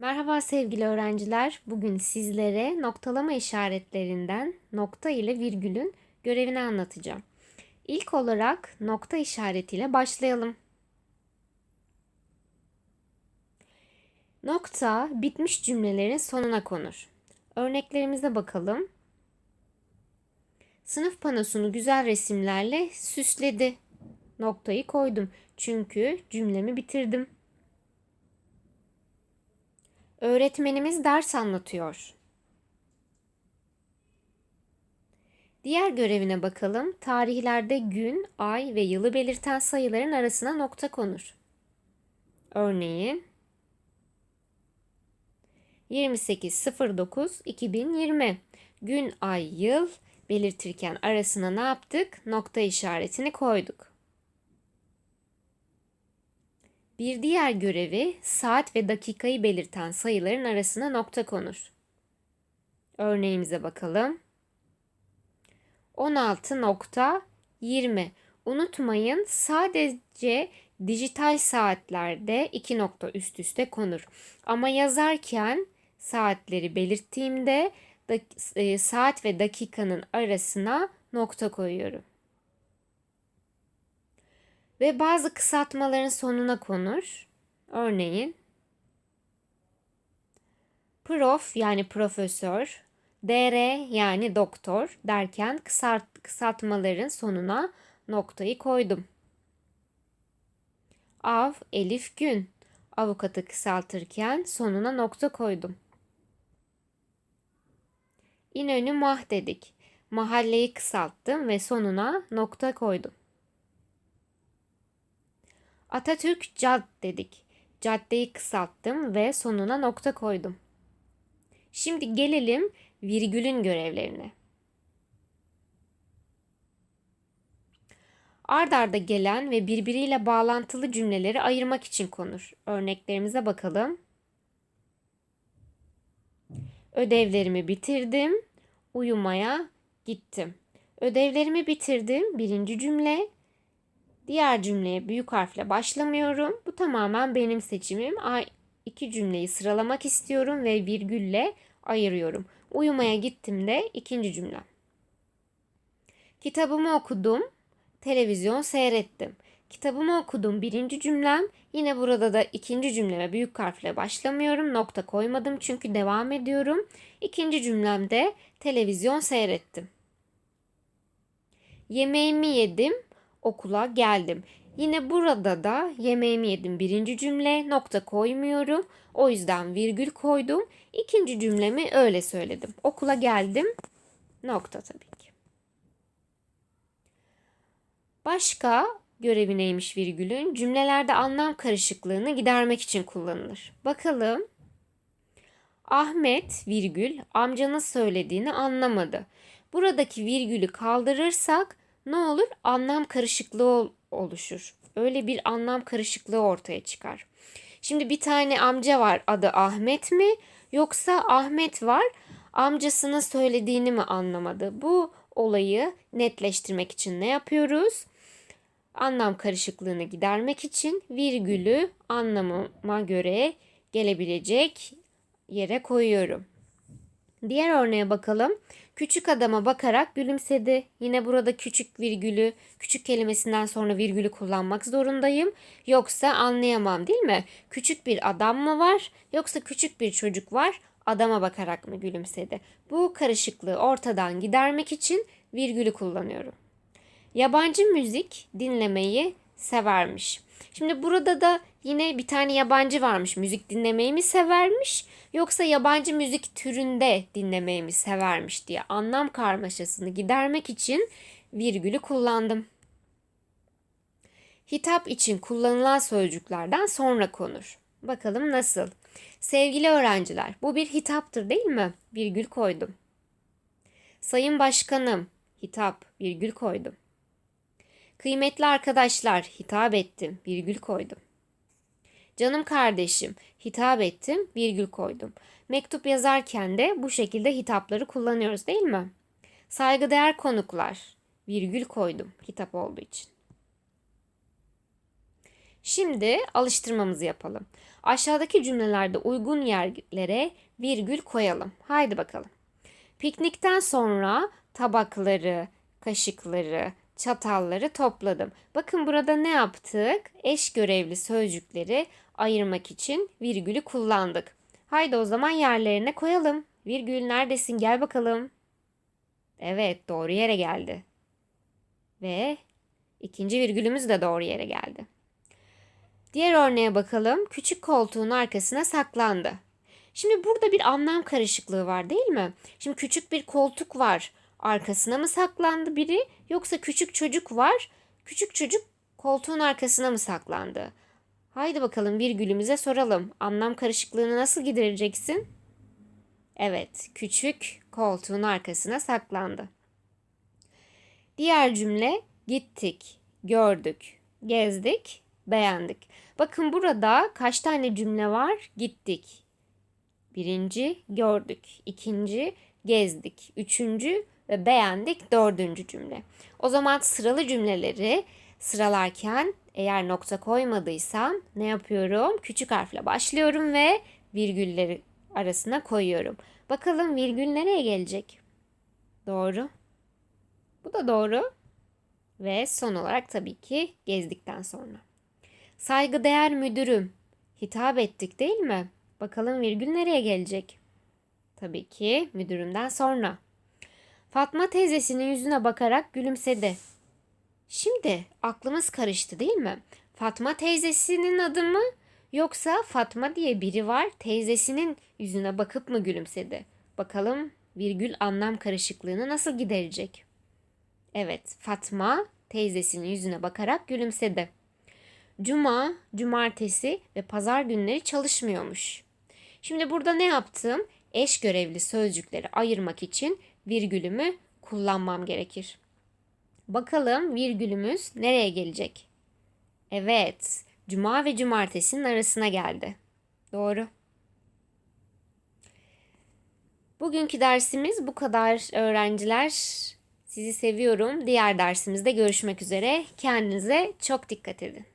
Merhaba sevgili öğrenciler. Bugün sizlere noktalama işaretlerinden nokta ile virgülün görevini anlatacağım. İlk olarak nokta işaretiyle başlayalım. Nokta bitmiş cümlelerin sonuna konur. Örneklerimize bakalım. Sınıf panosunu güzel resimlerle süsledi. Noktayı koydum çünkü cümlemi bitirdim. Öğretmenimiz ders anlatıyor. Diğer görevine bakalım. Tarihlerde gün, ay ve yılı belirten sayıların arasına nokta konur. Örneğin 28.09.2020 gün, ay, yıl belirtirken arasına ne yaptık? Nokta işaretini koyduk. Bir diğer görevi saat ve dakikayı belirten sayıların arasına nokta konur. Örneğimize bakalım. 16.20 Unutmayın sadece dijital saatlerde iki nokta üst üste konur. Ama yazarken saatleri belirttiğimde e, saat ve dakikanın arasına nokta koyuyorum ve bazı kısaltmaların sonuna konur. Örneğin prof yani profesör, dr yani doktor derken kısalt, kısaltmaların sonuna noktayı koydum. Av, Elif Gün. Avukatı kısaltırken sonuna nokta koydum. İnönü Mah dedik. Mahalleyi kısalttım ve sonuna nokta koydum. Atatürk cad dedik. Caddeyi kısalttım ve sonuna nokta koydum. Şimdi gelelim virgülün görevlerine. Ard arda gelen ve birbiriyle bağlantılı cümleleri ayırmak için konur. Örneklerimize bakalım. Ödevlerimi bitirdim, uyumaya gittim. Ödevlerimi bitirdim birinci cümle, Diğer cümleye büyük harfle başlamıyorum. Bu tamamen benim seçimim. İki cümleyi sıralamak istiyorum ve virgülle ayırıyorum. Uyumaya gittim de ikinci cümle. Kitabımı okudum, televizyon seyrettim. Kitabımı okudum birinci cümlem. Yine burada da ikinci cümleme büyük harfle başlamıyorum. Nokta koymadım çünkü devam ediyorum. İkinci cümlemde televizyon seyrettim. Yemeğimi yedim, okula geldim. Yine burada da yemeğimi yedim birinci cümle nokta koymuyorum. O yüzden virgül koydum. İkinci cümlemi öyle söyledim. Okula geldim nokta tabii ki. Başka görevi neymiş virgülün? Cümlelerde anlam karışıklığını gidermek için kullanılır. Bakalım. Ahmet virgül amcanın söylediğini anlamadı. Buradaki virgülü kaldırırsak ne olur? Anlam karışıklığı oluşur. Öyle bir anlam karışıklığı ortaya çıkar. Şimdi bir tane amca var adı Ahmet mi yoksa Ahmet var amcasının söylediğini mi anlamadı? Bu olayı netleştirmek için ne yapıyoruz? Anlam karışıklığını gidermek için virgülü anlamıma göre gelebilecek yere koyuyorum. Diğer örneğe bakalım. Küçük adama bakarak gülümsedi. Yine burada küçük virgülü, küçük kelimesinden sonra virgülü kullanmak zorundayım. Yoksa anlayamam değil mi? Küçük bir adam mı var yoksa küçük bir çocuk var adama bakarak mı gülümsedi? Bu karışıklığı ortadan gidermek için virgülü kullanıyorum. Yabancı müzik dinlemeyi severmiş. Şimdi burada da yine bir tane yabancı varmış. Müzik dinlemeyi mi severmiş yoksa yabancı müzik türünde dinlemeyi mi severmiş diye anlam karmaşasını gidermek için virgülü kullandım. Hitap için kullanılan sözcüklerden sonra konur. Bakalım nasıl? Sevgili öğrenciler, bu bir hitaptır değil mi? Virgül koydum. Sayın Başkanım, hitap, virgül koydum. Kıymetli arkadaşlar hitap ettim, virgül koydum. Canım kardeşim hitap ettim, virgül koydum. Mektup yazarken de bu şekilde hitapları kullanıyoruz değil mi? Saygıdeğer konuklar, virgül koydum hitap olduğu için. Şimdi alıştırmamızı yapalım. Aşağıdaki cümlelerde uygun yerlere virgül koyalım. Haydi bakalım. Piknikten sonra tabakları, kaşıkları, çatalları topladım. Bakın burada ne yaptık? Eş görevli sözcükleri ayırmak için virgülü kullandık. Haydi o zaman yerlerine koyalım. Virgül neredesin? Gel bakalım. Evet, doğru yere geldi. Ve ikinci virgülümüz de doğru yere geldi. Diğer örneğe bakalım. Küçük koltuğun arkasına saklandı. Şimdi burada bir anlam karışıklığı var değil mi? Şimdi küçük bir koltuk var. Arkasına mı saklandı biri yoksa küçük çocuk var. Küçük çocuk koltuğun arkasına mı saklandı? Haydi bakalım virgülümüze soralım. Anlam karışıklığını nasıl gidereceksin? Evet, küçük koltuğun arkasına saklandı. Diğer cümle gittik, gördük, gezdik, beğendik. Bakın burada kaç tane cümle var? Gittik. Birinci gördük, ikinci gezdik, üçüncü ve beğendik dördüncü cümle. O zaman sıralı cümleleri sıralarken eğer nokta koymadıysam ne yapıyorum? Küçük harfle başlıyorum ve virgülleri arasına koyuyorum. Bakalım virgül nereye gelecek? Doğru. Bu da doğru. Ve son olarak tabii ki gezdikten sonra. Saygıdeğer müdürüm. Hitap ettik değil mi? Bakalım virgül nereye gelecek? Tabii ki müdürümden sonra. Fatma teyzesinin yüzüne bakarak gülümsedi. Şimdi aklımız karıştı değil mi? Fatma teyzesinin adı mı? Yoksa Fatma diye biri var teyzesinin yüzüne bakıp mı gülümsedi? Bakalım virgül anlam karışıklığını nasıl giderecek? Evet Fatma teyzesinin yüzüne bakarak gülümsedi. Cuma, cumartesi ve pazar günleri çalışmıyormuş. Şimdi burada ne yaptım? Eş görevli sözcükleri ayırmak için virgülümü kullanmam gerekir. Bakalım virgülümüz nereye gelecek? Evet, cuma ve cumartesinin arasına geldi. Doğru. Bugünkü dersimiz bu kadar öğrenciler. Sizi seviyorum. Diğer dersimizde görüşmek üzere. Kendinize çok dikkat edin.